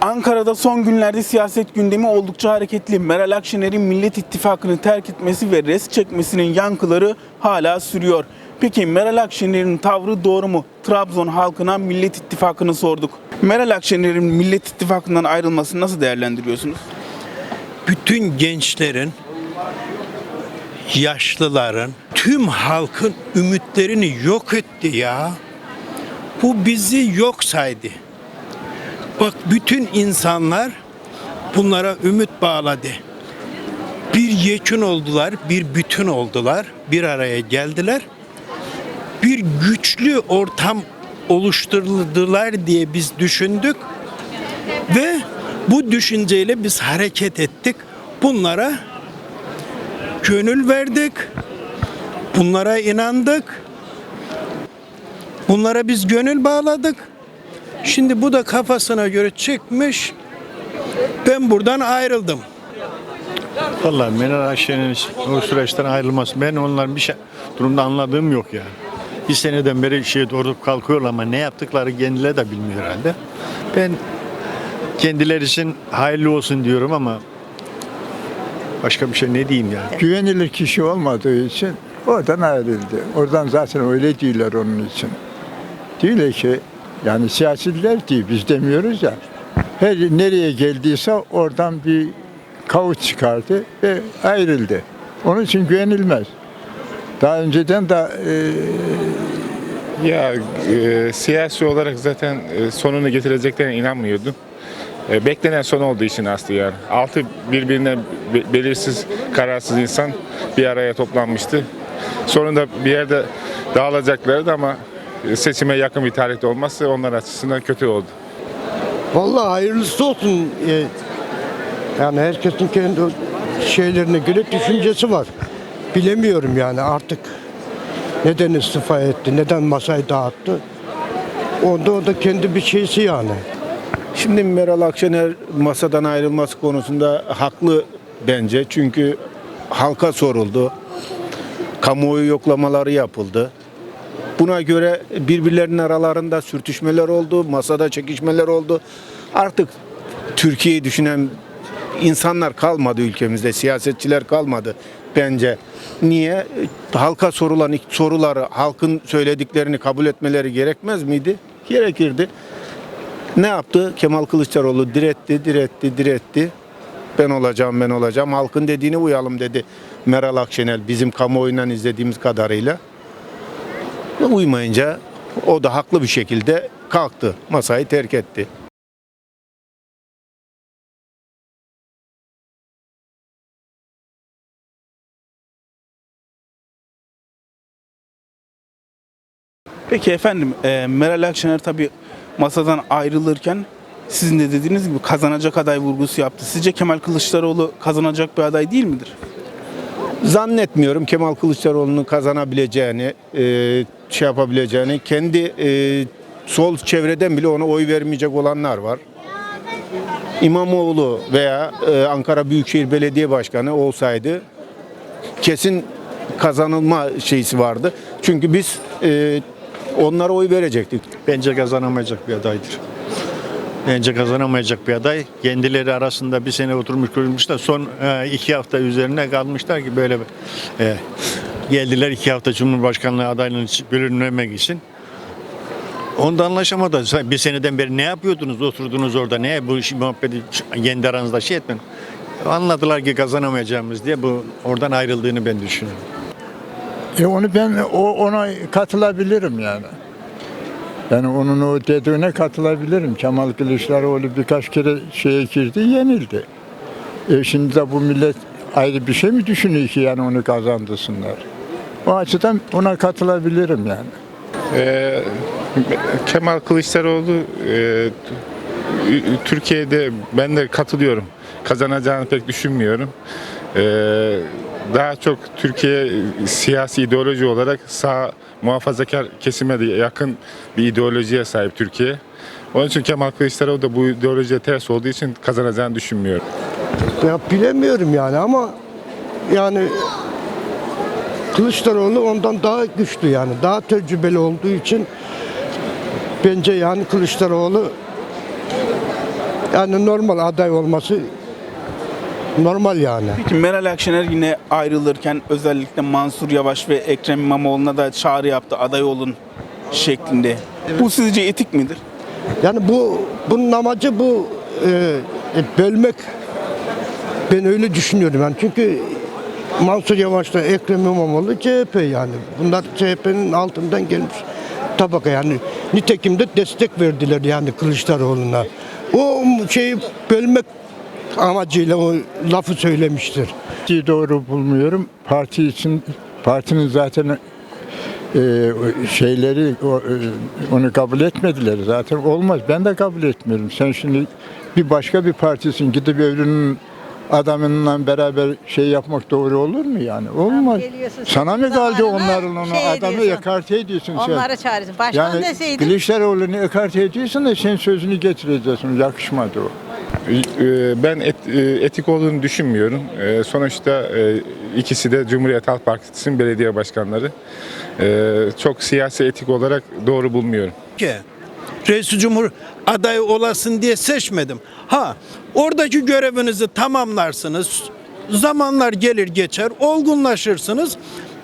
Ankara'da son günlerde siyaset gündemi oldukça hareketli. Meral Akşener'in Millet İttifakı'nı terk etmesi ve res çekmesinin yankıları hala sürüyor. Peki Meral Akşener'in tavrı doğru mu? Trabzon halkına Millet İttifakı'nı sorduk. Meral Akşener'in Millet İttifakı'ndan ayrılmasını nasıl değerlendiriyorsunuz? bütün gençlerin, yaşlıların, tüm halkın ümitlerini yok etti ya. Bu bizi yok saydı. Bak bütün insanlar bunlara ümit bağladı. Bir yekün oldular, bir bütün oldular, bir araya geldiler. Bir güçlü ortam oluşturuldular diye biz düşündük. Ve bu düşünceyle biz hareket ettik. Bunlara gönül verdik. Bunlara inandık. Bunlara biz gönül bağladık. Şimdi bu da kafasına göre çıkmış. Ben buradan ayrıldım. Vallahi Meral Akşener'in o süreçten ayrılması ben onların bir şey durumda anladığım yok ya. Bir seneden beri şey doğru kalkıyorlar ama ne yaptıkları kendileri de bilmiyor herhalde. Ben kendileri için hayırlı olsun diyorum ama başka bir şey ne diyeyim ya. güvenilir kişi olmadığı için oradan ayrıldı. Oradan zaten öyle değiller onun için. Diyorlar ki yani siyasiler değil biz demiyoruz ya. Her nereye geldiyse oradan bir kavuç çıkardı ve ayrıldı. Onun için güvenilmez. Daha önceden de e, Ya e, siyasi olarak zaten e, sonunu getireceklerine inanmıyordum. E, beklenen son olduğu için aslında yani. Altı birbirine be- belirsiz, kararsız insan bir araya toplanmıştı. Sonunda bir yerde dağılacaklardı ama seçime yakın bir tarihte olmazsa onlar açısından kötü oldu. Vallahi hayırlısı olsun. Ee, Yani herkesin kendi şeylerine göre düşüncesi var. Bilemiyorum yani artık neden istifa etti, neden masayı dağıttı. Onda o da kendi bir şeysi yani. Şimdi Meral Akşener masadan ayrılması konusunda haklı bence. Çünkü halka soruldu. Kamuoyu yoklamaları yapıldı. Buna göre birbirlerinin aralarında sürtüşmeler oldu, masada çekişmeler oldu. Artık Türkiye'yi düşünen insanlar kalmadı ülkemizde, siyasetçiler kalmadı bence. Niye? Halka sorulan soruları, halkın söylediklerini kabul etmeleri gerekmez miydi? Gerekirdi. Ne yaptı? Kemal Kılıçdaroğlu diretti, diretti, diretti. Ben olacağım, ben olacağım. Halkın dediğini uyalım dedi Meral Akşener bizim kamuoyundan izlediğimiz kadarıyla. Uymayınca o da haklı bir şekilde kalktı, masayı terk etti. Peki efendim e, Meral Akşener tabii masadan ayrılırken sizin de dediğiniz gibi kazanacak aday vurgusu yaptı. Sizce Kemal Kılıçdaroğlu kazanacak bir aday değil midir? Zannetmiyorum Kemal Kılıçdaroğlu'nun kazanabileceğini, e, şey yapabileceğini. Kendi e, sol çevreden bile ona oy vermeyecek olanlar var. İmamoğlu veya e, Ankara Büyükşehir Belediye Başkanı olsaydı kesin kazanılma şeysi vardı. Çünkü biz e, onlara oy verecektik. Bence kazanamayacak bir adaydır. Bence kazanamayacak bir aday. Kendileri arasında bir sene oturmuş görülmüşler. Son e, iki hafta üzerine kalmışlar ki böyle e, geldiler iki hafta Cumhurbaşkanlığı adaylığını belirlemek için. Onda anlaşamadı. Bir seneden beri ne yapıyordunuz? Oturdunuz orada. Ne bu iş muhabbeti kendi aranızda şey etmeyin. Anladılar ki kazanamayacağımız diye bu oradan ayrıldığını ben düşünüyorum. e onu ben o ona katılabilirim yani. Yani onun o dediğine katılabilirim. Kemal Kılıçdaroğlu birkaç kere şeye girdi, yenildi. E şimdi de bu millet ayrı bir şey mi düşünüyor ki yani onu kazandırsınlar? O açıdan ona katılabilirim yani. Ee, Kemal Kılıçdaroğlu e, Türkiye'de ben de katılıyorum. Kazanacağını pek düşünmüyorum. Ee, daha çok Türkiye siyasi ideoloji olarak sağ muhafazakar kesime de yakın bir ideolojiye sahip Türkiye. Onun için Kemal Kılıçdaroğlu da bu ideolojiye ters olduğu için kazanacağını düşünmüyorum. Ya bilemiyorum yani ama yani Kılıçdaroğlu ondan daha güçlü yani daha tecrübeli olduğu için bence yani Kılıçdaroğlu Yani normal aday olması normal yani. Peki Meral Akşener yine ayrılırken özellikle Mansur Yavaş ve Ekrem İmamoğlu'na da çağrı yaptı aday olun şeklinde. Bu sizce etik midir? Yani bu bunun amacı bu e, e, bölmek. Ben öyle düşünüyorum yani çünkü Mansur Yavaş'la Ekrem İmamoğlu CHP yani. Bunlar CHP'nin altından gelmiş tabaka yani. Nitekim de destek verdiler yani Kılıçdaroğlu'na. O şeyi bölmek amacıyla o lafı söylemiştir. Partiyi doğru bulmuyorum. Parti için partinin zaten e, şeyleri o, e, onu kabul etmediler zaten olmaz. Ben de kabul etmiyorum. Sen şimdi bir başka bir partisin gidip öbürünün adamınla beraber şey yapmak doğru olur mu yani? Olmaz. geliyorsun, Sana mı kaldı zamanına onların onu şey adamı ediyorsun. ekarte ediyorsun sen. Onları çağırırsın. Başkan Yani deseydin. Kılıçdaroğlu'nu ekarte ediyorsun da sen sözünü getireceksin. Yakışmadı o. Ee, Ben et- e, etik olduğunu düşünmüyorum. Ee, Sonuçta e, ikisi de Cumhuriyet Halk Partisi'nin belediye başkanları. Ee, Çok siyasi etik olarak doğru bulmuyorum. ki reis cumhur adayı olasın diye seçmedim. Ha oradaki görevinizi tamamlarsınız. Zamanlar gelir geçer, olgunlaşırsınız.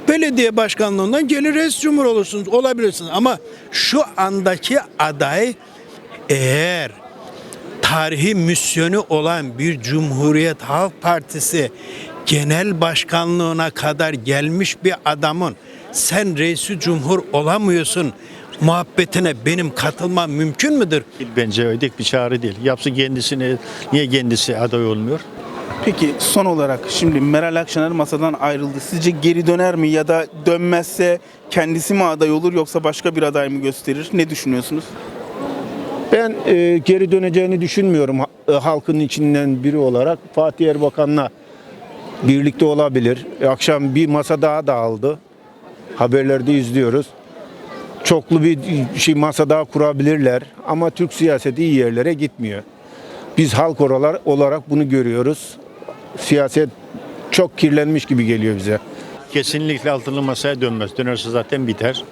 Belediye başkanlığından gelir reis cumhur olursunuz, olabilirsiniz. Ama şu andaki aday eğer tarihi misyonu olan bir Cumhuriyet Halk Partisi genel başkanlığına kadar gelmiş bir adamın sen reisi cumhur olamıyorsun muhabbetine benim katılmam mümkün müdür? Bence ödek bir çağrı değil. Yapsın kendisini, niye kendisi aday olmuyor? Peki son olarak şimdi Meral Akşener masadan ayrıldı. Sizce geri döner mi ya da dönmezse kendisi mi aday olur yoksa başka bir aday mı gösterir? Ne düşünüyorsunuz? Ben e, geri döneceğini düşünmüyorum ha- e, halkın içinden biri olarak. Fatih Erbakan'la birlikte olabilir. E, akşam bir masa daha dağıldı. Haberlerde izliyoruz. Çoklu bir şey masa daha kurabilirler ama Türk siyaseti iyi yerlere gitmiyor. Biz halk oralar olarak bunu görüyoruz. Siyaset çok kirlenmiş gibi geliyor bize. Kesinlikle altılı masaya dönmez. Dönerse zaten biter.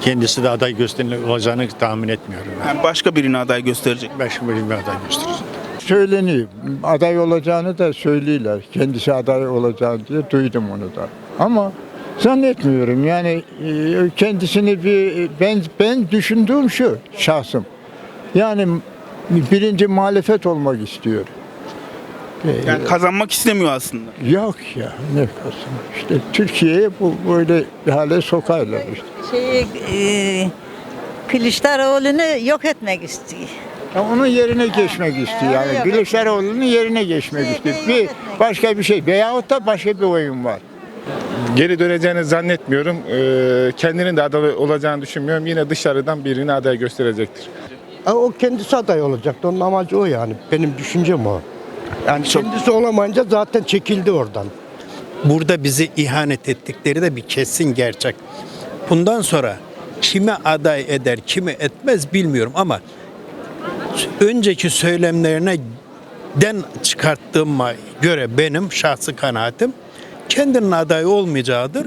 Kendisi de aday gösterilir olacağını tahmin etmiyorum. Ben. Yani başka birini aday gösterecek. Başka bir aday gösterir. Söyleniyor. Aday olacağını da söylüyorlar. Kendisi aday olacağını diye duydum onu da. Ama zannetmiyorum. Yani e, kendisini bir ben ben düşündüğüm şu şahsım. Yani birinci muhalefet olmak istiyor. E, Yani kazanmak istemiyor aslında. Yok ya ne kalsın. İşte Türkiye'ye bu böyle bir hale sokarlar işte. Şeyi, e, Kılıçdaroğlu'nu yok etmek istiyor. Ya onun yerine geçmek istiyor yani. Kılıçdaroğlu'nun yerine geçmek Şey, istiyor. Bir başka bir şey veyahut da başka bir oyun var. Geri döneceğini zannetmiyorum. Ee, Kendinin de aday olacağını düşünmüyorum. Yine dışarıdan birini aday gösterecektir. Ha, O kendisi aday olacaktı. Onun amacı o yani. Benim düşüncem o. Yani Çok- kendisi olamayınca zaten çekildi oradan. Burada bizi ihanet ettikleri de bir kesin gerçek. Bundan sonra kime aday eder, kimi etmez bilmiyorum ama önceki söylemlerine den çıkarttığıma göre benim şahsi kanaatim kendinin aday olmayacağıdır.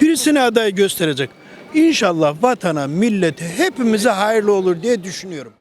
Birisini aday gösterecek. İnşallah vatana, millete, hepimize hayırlı olur diye düşünüyorum.